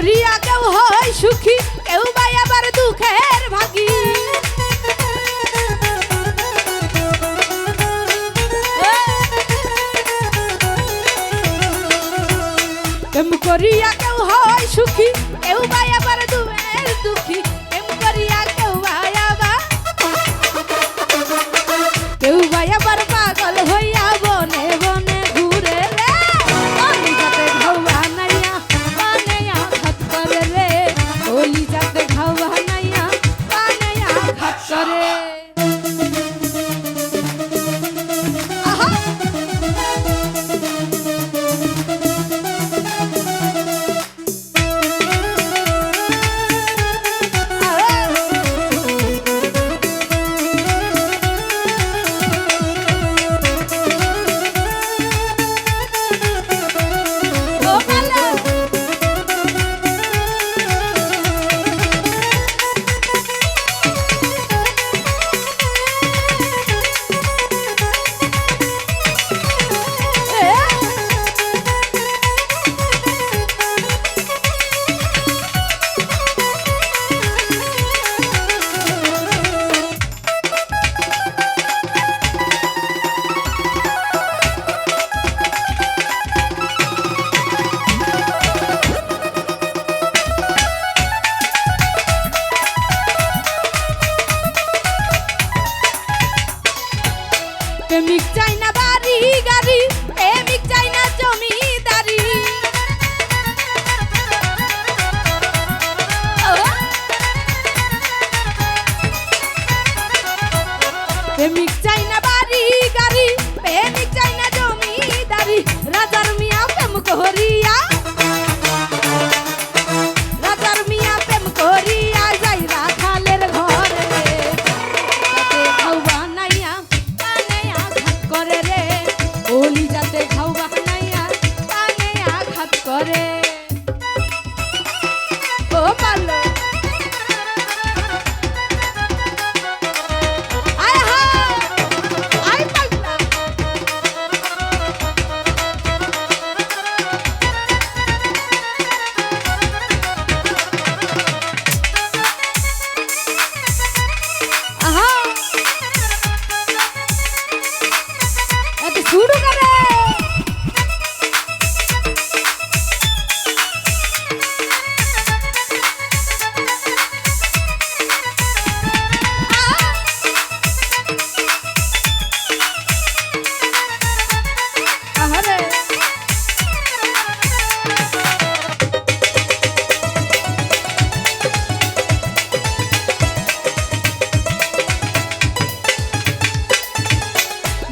করিয়া কেউ হয় সুখী, কেউ বাই আবার দুঃখের ভাগী। করিয়া কেউ হয় সুখী, কেউ বাই আবার দুঃখের দুঃখী। প্রেমিক চাই না বাড়ি গাড়ি, প্রেমিক চাই না জমিদারি। প্রেমিক চাই না বাড়ি গাড়ি, প্রেমিক চাই না জমিদারি। রাজার মিয়া প্রেম করিয়া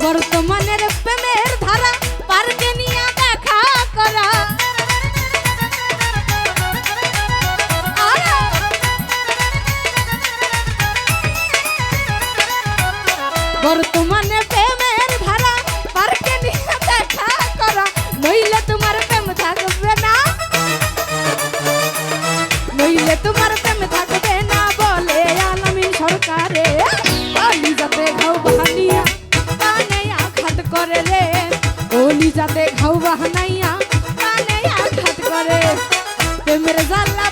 বর্তমানের করে রে ওলি যাতে ঘাউ বাহানাইয়া কানে আঘাত করে। প্রেমের জ্বালা